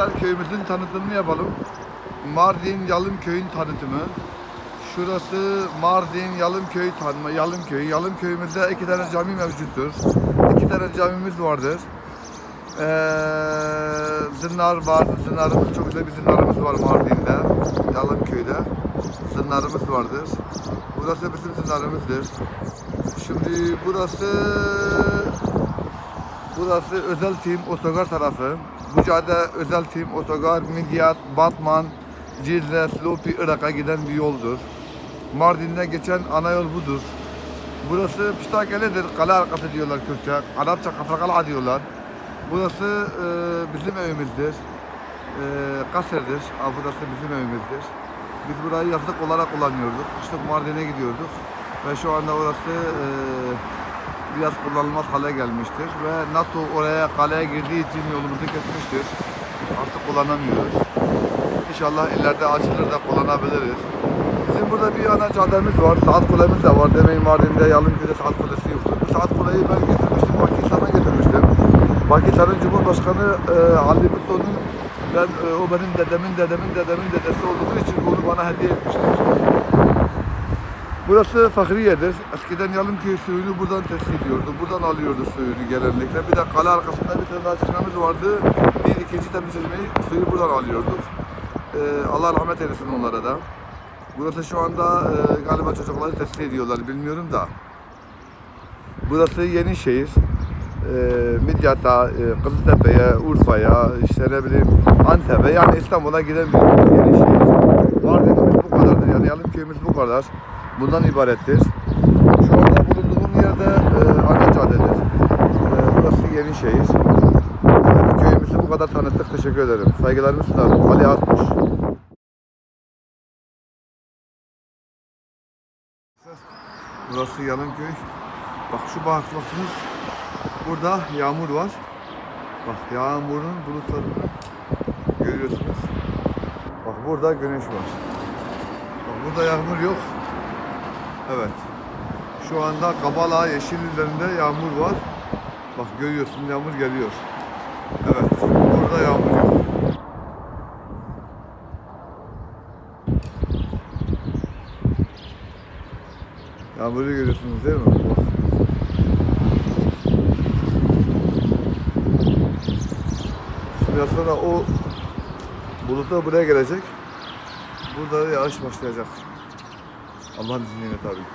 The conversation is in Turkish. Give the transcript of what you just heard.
Arkadaşlar köyümüzün tanıtımını yapalım. Mardin Yalımköy'ün tanıtımı. Şurası Mardin Yalımköy tanımı. Yalımköy. Yalımköy'ümüzde iki tane cami mevcuttur. İki tane camimiz vardır. Ee, zınnar var. Zınarımız çok güzel bir zınarımız var Mardin'de. Yalımköy'de. Zınarımız vardır. Burası bizim zınarımızdır. Şimdi burası Burası özel tim otogar tarafı. Bu cadde özel tim otogar, Midyat, Batman, Cizre, Slopi, Irak'a giden bir yoldur. Mardin'den geçen ana yol budur. Burası Piştakele'dir. Kale arkası diyorlar Kürtçe. Arapça Kafrakala diyorlar. Burası e, bizim evimizdir. E, Kasır'dır. Burası bizim evimizdir. Biz burayı yazlık olarak kullanıyorduk. Kışlık Mardin'e gidiyorduk. Ve şu anda orası e, biraz kullanılmaz hale gelmiştir. Ve NATO oraya kaleye girdiği için yolumuzu kesmiştir. Artık kullanamıyoruz. İnşallah ileride açılır da kullanabiliriz. Bizim burada bir ana caddemiz var. Saat kulemiz de var. Demeyin Mardin'de Yalınköy'de saat kulesi yoktu. Bu saat kuleyi ben getirmiştim. Pakistan'a getirmiştim. Pakistan'ın Cumhurbaşkanı e, Ali Bhutto'nun ben, e, o benim dedemin dedemin dedemin dedesi olduğu için bunu bana hediye etmiştir. Burası Fahriye'dir. Eskiden Yalınköy suyunu buradan teslim ediyordu. Buradan alıyordu suyunu genellikle. Bir de kale arkasında bir tane daha çeşmemiz vardı. Bir ikinci temiz suyu buradan alıyorduk. Ee, Allah rahmet eylesin onlara da. Burası şu anda e, galiba çocukları teslim ediyorlar bilmiyorum da. Burası Yenişehir. E, Midyat'a, e, Kızıltepe'ye, Urfa'ya, işte ne bileyim Antep'e yani İstanbul'a yol Yenişehir. Mardin'imiz bu kadardır yani Yalınköy'ümüz bu kadar. Bundan ibarettir. Şu anda bulunduğum yerde e, ana caddedir. E, burası Yenişehir. Evet, köyümüzü bu kadar tanıttık. Teşekkür ederim. Saygılarımı sunarım. Ali Atmış. Burası Yanımköy. Bak şu bakmışsınız. Burada yağmur var. Bak yağmurun bulutlarını görüyorsunuz. Bak burada güneş var. Bak burada yağmur yok. Evet. Şu anda Kabala yeşil üzerinde yağmur var. Bak görüyorsun yağmur geliyor. Evet. Burada yağmur yok. Yağmuru görüyorsunuz değil mi? Şimdi sonra o bulutlar buraya gelecek. Burada da yağış başlayacak. Allah'ın izniyle tabii.